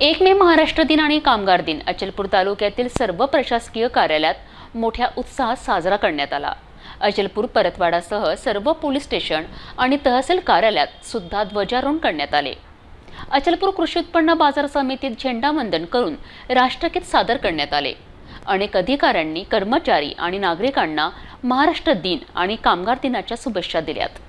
एक मे महाराष्ट्र दिन आणि कामगार दिन. अचलपूर तालुक्यातील सर्व प्रशासकीय कार्यालयात मोठ्या उत्साहात साजरा करण्यात आला. अचलपूर परतवाडासह सर्व पोलीस स्टेशन आणि तहसील कार्यालयात सुद्धा ध्वजारोहण करण्यात आले. अचलपूर कृषी उत्पन्न बाजार समितीत झेंडावंदन करून राष्ट्रगीत सादर करण्यात आले. अनेक अधिकाऱ्यांनी कर्मचारी आणि नागरिकांना महाराष्ट्र दिन आणि कामगार दिनाच्या शुभेच्छा दिल्यात.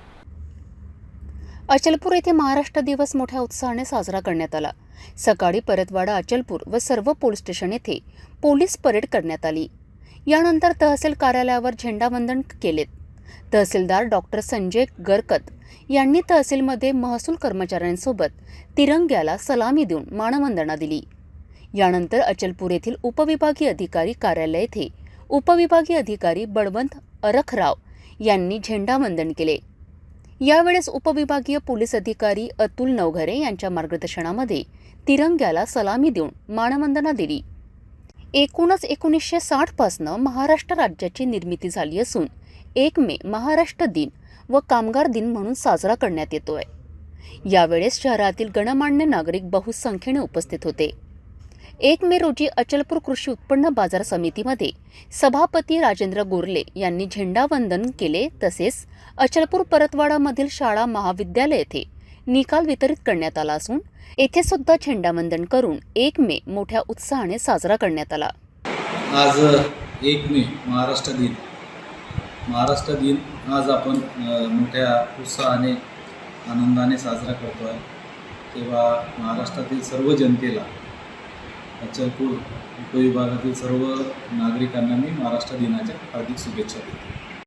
अचलपूर येथे महाराष्ट्र दिवस मोठ्या उत्साहाने साजरा करण्यात आला. सकाळी परतवाडा अचलपूर व सर्व पोलीस स्टेशन येथे पोलीस परेड करण्यात आली. यानंतर तहसील कार्यालयावर झेंडावंदन केलेत तहसीलदार डॉक्टर संजय गरकत यांनी तहसीलमध्ये महसूल कर्मचाऱ्यांसोबत तिरंग्याला सलामी देऊन मानवंदना दिली. यानंतर अचलपूर येथील उपविभागीय अधिकारी कार्यालय येथे उपविभागीय अधिकारी बळवंत अरखराव यांनी झेंडावंदन केले. यावेळेस उपविभागीय पोलीस अधिकारी अतुल नवघरे यांच्या मार्गदर्शनामध्ये तिरंग्याला सलामी देऊन मानवंदना दिली. एकूणच एकोणीसशे साठपासनं महाराष्ट्र राज्याची निर्मिती झाली असून एक मे महाराष्ट्र दिन व कामगार दिन म्हणून साजरा करण्यात येतोय. यावेळेस शहरातील गणमान्य नागरिक बहुसंख्येने उपस्थित होते. एक मे रोजी अचलपूर कृषी उत्पन्न बाजार समितीमध्ये सभापती राजेंद्र गोरले यांनी झेंडावंदन केले. तसेच अचलपूर परतवाडामधील शाळा महाविद्यालय येथे निकाल वितरित करण्यात आला असून येथे सुद्धा झेंडावंदन करून एक मे मोठ्या उत्साहाने साजरा करण्यात आला. आज एक मे महाराष्ट्र दिन. महाराष्ट्र दिन आज आपण मोठ्या उत्साहाने आनंदाने साजरा करतो आहे तेव्हा महाराष्ट्रातील सर्व जनतेला अचलपूर उपविभागातील सर्व नागरिकांना मी महाराष्ट्र दिनाच्या हार्दिक शुभेच्छा देतो.